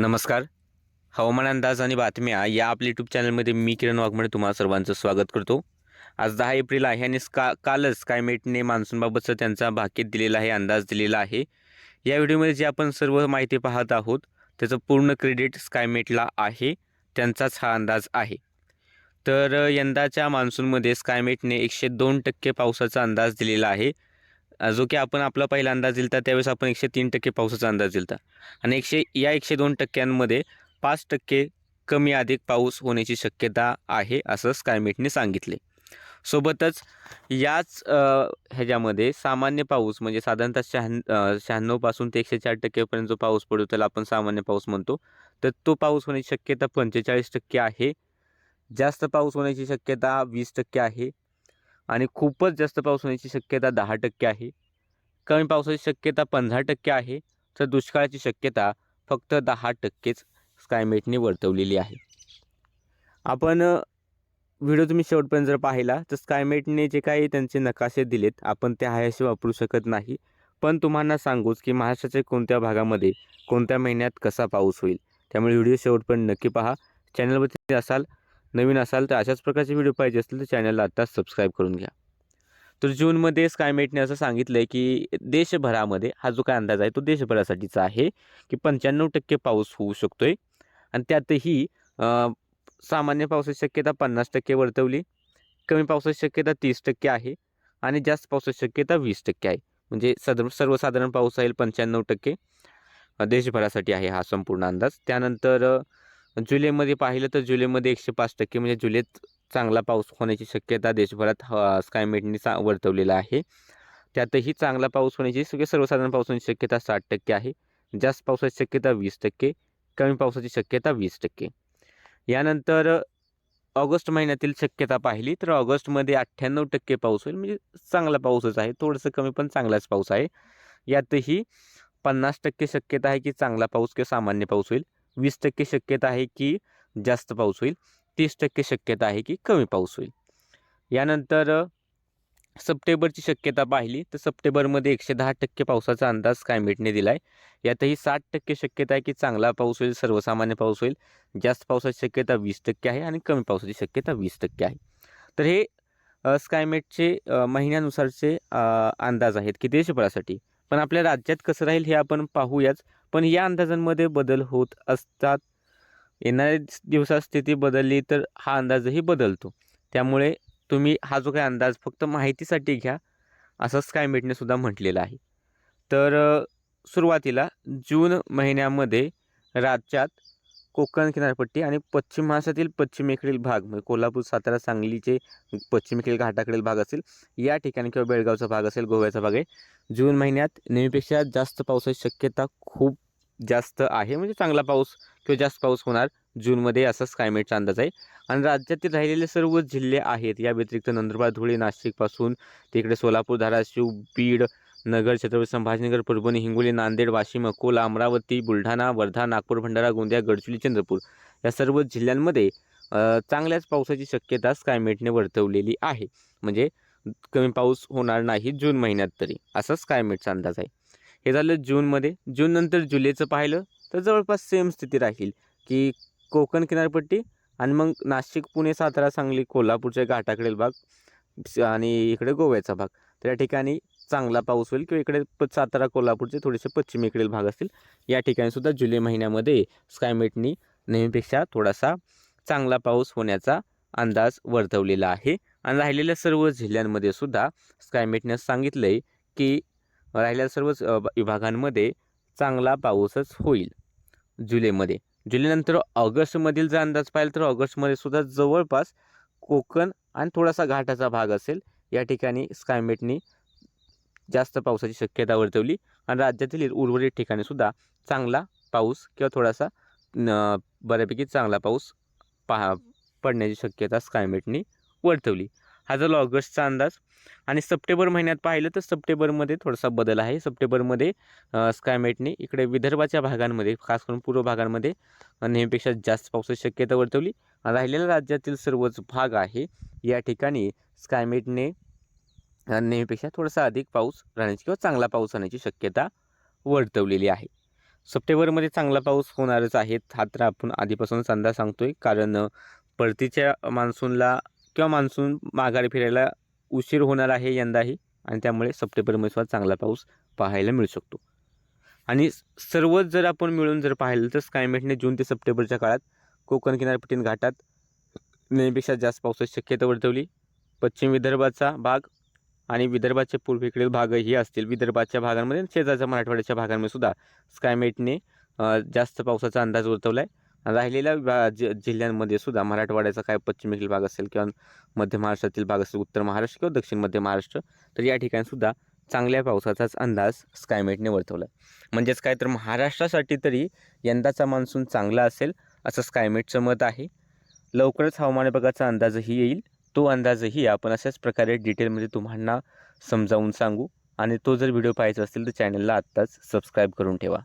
नमस्कार. हवामान अंदाज आणि बातम्या या आपल्या यूट्यूब चॅनलमध्ये मी किरण वाघमोडे तुम्हाला सर्वांचं स्वागत करतो. आज दहा एप्रिल आहे आणि का कालच स्कायमेटने मान्सूनबाबतचा त्यांचा भाकीत दिलेला आहे अंदाज दिलेला आहे. या व्हिडिओमध्ये जे आपण सर्व माहिती पाहत आहोत त्याचं पूर्ण क्रेडिट स्कायमेटला आहे त्यांचाच हा अंदाज आहे. तर यंदाच्या मान्सूनमध्ये स्कायमेटने एकशे दोन टक्के पावसाचा अंदाज दिलेला आहे. जो की आपण आपला पहिला अंदाज दिलता त्यावेळेस आपण एकशे तीन टक्के पावसाचा अंदाज दिलता. आणि एकशे या एकशे दोन टक्क्यांमध्ये पाच टक्के कमी अधिक पाऊस होण्याची शक्यता आहे असं स्कायमेटने सांगितले. सोबतच याच ह्याच्यामध्ये सामान्य पाऊस म्हणजे साधारणतः शहाण्ण शहाण्णवपासून ते एकशे चार टक्केपर्यंत जो पाऊस पडतो त्याला आपण सामान्य पाऊस म्हणतो. तर तो पाऊस होण्याची शक्यता पंचेचाळीस टक्के आहे. जास्त पाऊस होण्याची शक्यता वीस टक्के आहे. आणि खूपच जास्त पाऊस होण्याची शक्यता दहा टक्के आहे. कमी पावसाची शक्यता पंधरा टक्के आहे. तर दुष्काळाची शक्यता फक्त दहा टक्केच स्कायमेटने वर्तवलेली आहे. आपण व्हिडिओ तुम्ही शेवटपर्यंत जर पाहिला तर स्कायमेटने जे काही त्यांचे नकाशे दिलेत आपण ते हायाशी वापरू शकत नाही. पण तुम्हाला सांगूच की महाराष्ट्राच्या कोणत्या भागामध्ये कोणत्या महिन्यात कसा पाऊस होईल. त्यामुळे व्हिडिओ शेवटपर्यंत नक्की पहा. चॅनलवरती असाल नवीन असाल तर अशाच प्रकारचे व्हिडिओ पाहिजे असतील तर चॅनलला आत्ताच सबस्क्राईब करून घ्या. तर जूनमध्ये स्कायमेटने असं सांगितलं आहे की देशभरामध्ये हा जो काय अंदाज आहे तो देशभरासाठीचा आहे की पंच्याण्णव टक्के पाऊस होऊ शकतो आहे आणि त्यातही सामान्य पावसाची शक्यता पन्नास टक्के वर्तवली. कमी पावसाची शक्यता तीस टक्के आहे. आणि जास्त पावसाची शक्यता वीस टक्के आहे. म्हणजे सदर सर्वसाधारण पाऊस राहील पंच्याण्णव टक्के. देशभरासाठी आहे हा संपूर्ण अंदाज. त्यानंतर जुलैमध्ये पाहिलं तर जुलैमध्ये एकशे पाच टक्के म्हणजे जुलैत चांगला पाऊस होण्याची शक्यता देशभरात स्कायमेटने चा वर्तवलेला आहे. त्यातही चांगला पाऊस होण्याची सर्वसाधारण पाऊस होण्याची शक्यता साठ टक्के आहे. जास्त पावसाची शक्यता वीस टक्के कमी पावसाची शक्यता वीस टक्के. यानंतर ऑगस्ट महिन्यातील शक्यता पाहिली तर ऑगस्टमध्ये अठ्ठ्याण्णव टक्के पाऊस होईल म्हणजे चांगला पाऊसच आहे. थोडंसं कमी पण चांगलाच पाऊस आहे. यातही पन्नास टक्के शक्यता आहे की चांगला पाऊस किंवा सामान्य पाऊस होईल. वीस टक्के शक्यता आहे की जास्त पाऊस होईल तीस टक्के शक्यता आहे की कमी पाऊस होईल. यानंतर सप्टेंबरची शक्यता पाहिली तर सप्टेंबरमध्ये एकशे दहा टक्के पावसाचा अंदाज स्कायमेटने दिला आहे यातही साठ टक्के शक्यता आहे की चांगला पाऊस होईल सर्वसामान्य पाऊस होईल. जास्त पावसाची शक्यता वीस टक्के आहे आणि कमी पावसाची शक्यता वीस टक्के आहे. तर हे स्कायमेटचे महिन्यानुसारचे अंदाज आहेत की देशभरासाठी. पण आपल्या राज्यात कसं राहील हे आपण पाहूयाच. पण या अंदाजांमध्ये बदल होत असतात. येणाऱ्या दिवसात स्थिती बदलली तर हा अंदाजही बदलतो. त्यामुळे तुम्ही हा जो काही अंदाज फक्त माहितीसाठी घ्या असं स्कायमेटने सुद्धा म्हटलेलं आहे. तर सुरुवातीला जून महिन्यामध्ये राज्यात कोकण किनारपट्टी आणि पश्चिम महाराष्ट्रातील पश्चिमेकडील भाग म्हणजे कोल्हापूर सातारा सांगलीचे पश्चिमेकडील घाटाकडील भाग असेल या ठिकाणी किंवा बेळगावचा भाग असेल गोव्याचा भाग आहे. जून महिन्यात नेहमीपेक्षा जास्त पावसाची शक्यता खूप जास्त आहे म्हणजे चांगला पाऊस किंवा जास्त पाऊस होणार जूनमध्ये असाच क्लायमेटचा अंदाज आहे. आणि राज्यातील राहिलेले सर्व जिल्हे आहेत या व्यतिरिक्त नंदुरबार धुळे नाशिकपासून तिकडे सोलापूर धाराशिव बीड नगर छत्रपती संभाजीनगर परभणी हिंगोली नांदेड वाशिम अकोला अमरावती बुलढाणा वर्धा नागपूर भंडारा गोंदिया गडचिरोली चंद्रपूर या सर्व जिल्ह्यांमध्ये चांगल्याच पावसाची शक्यता स्कायमेटने वर्तवलेली आहे. म्हणजे कमी पाऊस होणार नाही जून महिन्यात तरी. असा स्कायमेटचा अंदाज आहे. हे झालं जूनमध्ये. जूननंतर जुलैचं पाहिलं तर जवळपास सेम स्थिती राहील की कोकण किनारपट्टी आणि मग नाशिक पुणे सातारा सांगली कोल्हापूरच्या घाटाकडील भाग स- आणि इकडे गोव्याचा भाग. तर या ठिकाणी चांगला पाऊस होईल किंवा इकडे प सातारा कोल्हापूरचे थोडेसे पश्चिमेकडील भाग असतील. या ठिकाणीसुद्धा जुलै महिन्यामध्ये स्कायमेटनी नेहमीपेक्षा थोडासा चांगला पाऊस होण्याचा अंदाज वर्तवलेला आहे. आणि राहिलेल्या सर्व जिल्ह्यांमध्ये सुद्धा स्कायमेटने सांगितलं आहे की राहिलेल्या सर्वच विभागांमध्ये चांगला पाऊसच होईल जुलैमध्ये. जुलैनंतर ऑगस्टमधील जर अंदाज पाहिला तर ऑगस्टमध्ये सुद्धा जवळपास कोकण आणि थोडासा घाटाचा भाग असेल. या ठिकाणी स्कायमेटनी जास्त पावसाची शक्यता वर्तवली. आणि राज्यातील उर्वरित ठिकाणीसुद्धा चांगला पाऊस किंवा थोडासा न बऱ्यापैकी चांगला पाऊस पहा पडण्याची शक्यता स्कायमेटनी वर्तवली. हा झाला ऑगस्टचा अंदाज. आणि सप्टेंबर महिन्यात पाहिलं तर सप्टेंबरमध्ये थोडासा बदल आहे. सप्टेंबरमध्ये स्कायमेटने इकडे विदर्भाच्या भागांमध्ये खास करून पूर्व भागांमध्ये नेहमीपेक्षा जास्त पावसाची शक्यता वर्तवली. आणि राहिलेल्या राज्यातील सर्वच भाग आहे. या ठिकाणी स्कायमेटने नेहमीपेक्षा थोडासा अधिक पाऊस राहण्याची किंवा चांगला पाऊस राहण्याची शक्यता वर्तवलेली आहे. सप्टेंबरमध्ये चांगला पाऊस होणारच आहे. हा तर आपण आधीपासूनच अंदाज आहे कारण परतीच्या मान्सूनला किंवा मान्सून माघारी फिरायला उशीर होणार आहे यंदाही आणि त्यामुळे सप्टेंबरमध्ये सुद्धा चांगला पाऊस पाहायला मिळू शकतो. आणि सर्वच जर आपण मिळून जर पाहिलं तर स्कायमेटने जून ते सप्टेंबरच्या काळात कोकण किनारपट्टीन घाटात नेहमीपेक्षा जास्त पावसाची शक्यता वर्तवली. पश्चिम विदर्भाचा भाग आणि विदर्भाच्या पूर्वेकडील भागही असतील. विदर्भाच्या भागांमध्ये शेजारच्या मराठवाड्याच्या भागांमध्ये सुद्धा स्कायमेटने जास्त पावसाचा अंदाज वर्तवला आहे राहिलेल्या जि जिल्ह्यांमध्ये सुद्धा मराठवाड्याचा काय पश्चिमेकडील भाग असेल किंवा मध्य महाराष्ट्रातील भाग असेल उत्तर महाराष्ट्र किंवा दक्षिण मध्य महाराष्ट्र तर या ठिकाणीसुद्धा चांगल्या पावसाचाच अंदाज स्कायमेटने वर्तवला आहे म्हणजेच काय तर महाराष्ट्रासाठी तरी यंदाचा मान्सून चांगला असेल असं स्कायमेटचं मत आहे. लवकरच हवामान विभागाचा अंदाजही येईल. तो अंदाजही आपण अशाच प्रकारे डिटेलमध्ये तुम्हाला समजावून सांगू. आणि तो जर व्हिडिओ पाहायचा असेल तर चॅनलला आत्ताच सबस्क्राईब करून ठेवा.